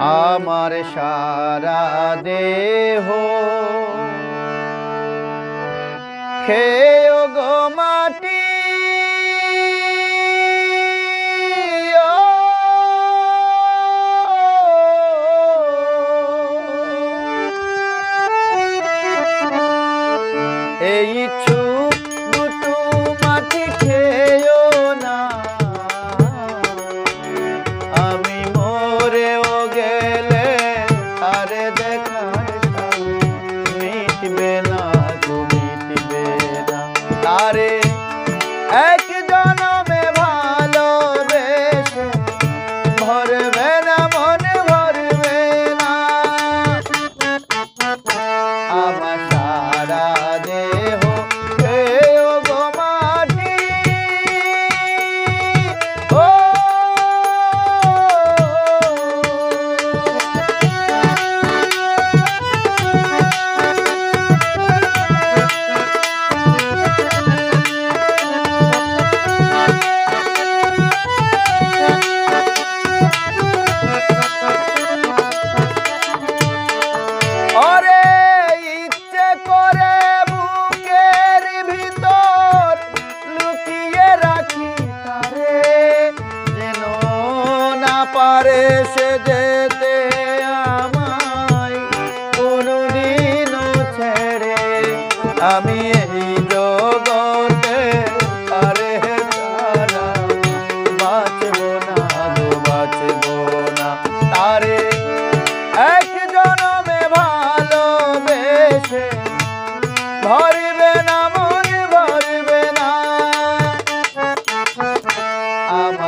আমার সারা দেহ। খেয়ে গো মাটি। এই চুপ পারে সে যেতে আমায়। কোনদিনও ছেড়ে আমি এই জগতে আরে তারা বাঁচব না গো, বাঁচব না। তারে এক জনমে ভালোবেসে ধরিবে না, মনে ভরবে না। আমার